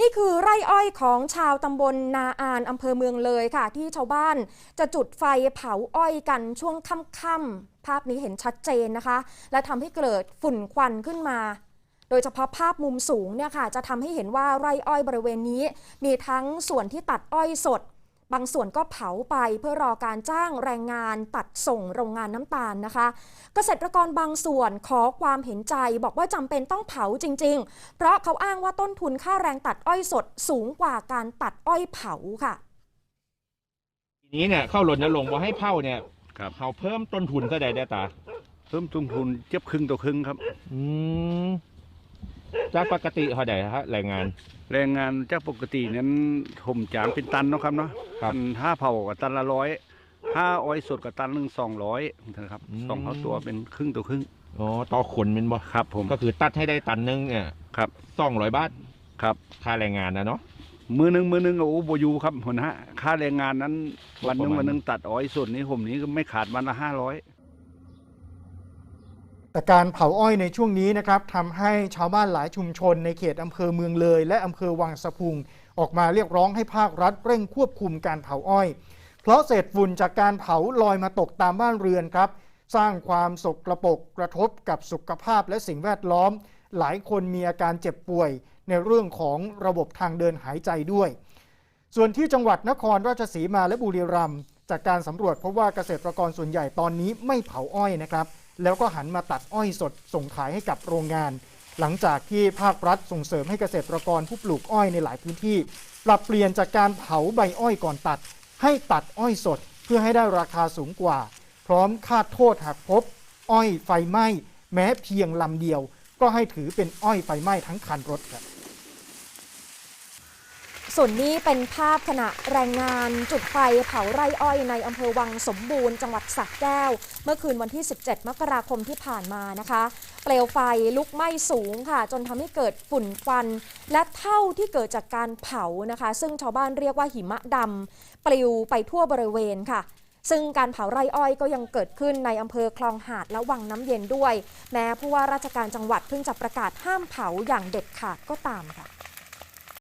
นี่คือไร่อ้อยของชาวตำบลนาอานอำเภอเมืองเลยค่ะ ที่ชาวบ้านจะจุดไฟเผาอ้อยกันช่วงค่ำๆภาพนี้เห็นชัดเจนนะคะ และทำให้เกิดฝุ่นควันขึ้นมา โดยเฉพาะภาพมุมสูงเนี่ยค่ะ จะทำให้เห็นว่าไร่อ้อยบริเวณนี้ มีทั้งส่วนที่ตัดอ้อยสด บางส่วนก็เผาไปเพื่อรอการจ้างแรงงานตัดส่งโรงงานน้ำตาลนะคะ เกษตรกรบางส่วนขอความเห็นใจบอกว่าจำเป็นต้องเผาจริง ๆ เพราะเขาอ้างว่าต้นทุนค่าแรงตัดอ้อยสดสูงกว่าการตัดอ้อยเผาค่ะ ทีนี้เนี่ยเข้ารณรงค์ว่าให้เผาเนี่ยครับ เขาเพิ่มต้นทุนก็ได้ได้ตาเพิ่มต้นทุนเจ็บครึ่งต่อครึ่งครับ อืม จากปกติเท่าไหร่ฮะแรงงาน แรงงานจากปกตินั้นผมจางเป็นตันเนาะครับเนาะครับตันถ้าเผากับตันละร้อยถ้าอ้อยสดกับตันหนึ่งสองร้อยนะครับอืม สองเท่าตัวเป็นครึ่งต่อครึ่งอ๋อต่อขนเป็นบ่ครับ ผมก็คือตัดให้ได้ตันหนึงเนี่ยครับสองร้อยบาทครับ ค่าแรงงานนะเนาะ มือหนึงมือหนึงโอ้โบอยูครับหัวหน้าค่าแรงงานนั้น วันหนึงประมาณ วันหนึงตัดอ้อยสดนี้ผมนี้ก็ไม่ขาดวันละห้าร้อย แต่การเผาอ้อยในช่วงนี้นะครับทำให้ชาวบ้านหลายชุมชนในเขตอำเภอเมืองเลย และอำเภอวังสะพุง ออกมาเรียกร้องให้ภาครัฐเร่งควบคุมการเผาอ้อย เพราะเศษฝุ่นจากการเผาลอยมาตกตามบ้านเรือนครับ สร้างความสกระปรกกระทบกับสุขภาพและสิ่งแวดล้อม หลายคนมีอาการเจ็บป่วย ในเรื่องของระบบทางเดินหายใจด้วย ส่วนที่จังหวัดนครราชสีมาและบุรีรัมย์จากการสำรวจพบว่าเกษตรกรส่วนใหญ่ตอนนี้ไม่เผาอ้อยนะครับ แล้วก็หันมาตัดอ้อยสดส่งขายให้กับโรงงาน หลังจากที่ภาครัฐส่งเสริมให้เกษตรกรผู้ปลูกอ้อยในหลายพื้นที่ ปรับเปลี่ยนจากการเผาใบอ้อยก่อนตัด ให้ตัดอ้อยสดเพื่อให้ได้ราคาสูงกว่า พร้อมคาดโทษหากพบ อ้อยไฟไหม้ แม้เพียงลำเดียว ก็ให้ถือเป็นอ้อยไฟไหม้ทั้งคันรถครับ ส่วนนี้เป็นภาพขณะแรงงานจุดไฟเผาไร่อ้อยในอำเภอวังสมบูรณ์จังหวัดสระแก้ว เมื่อคืนวันที่ 17 มกราคมที่ผ่านมานะคะ เปลวไฟลุกไหม้สูงค่ะ จนทำให้เกิดฝุ่นควัน และเท่าที่เกิดจากการเผานะคะ ซึ่งชาวบ้านเรียกว่าหิมะดำปลิวไปทั่วบริเวณค่ะซึ่งการเผาไร่อ้อยก็ยังเกิดขึ้นในอำเภอคลองหาดและวังน้ำเย็นด้วย แม้ผู้ว่าราชการจังหวัดเพิ่งจะประกาศห้ามเผาอย่างเด็ดขาดก็ตามค่ะ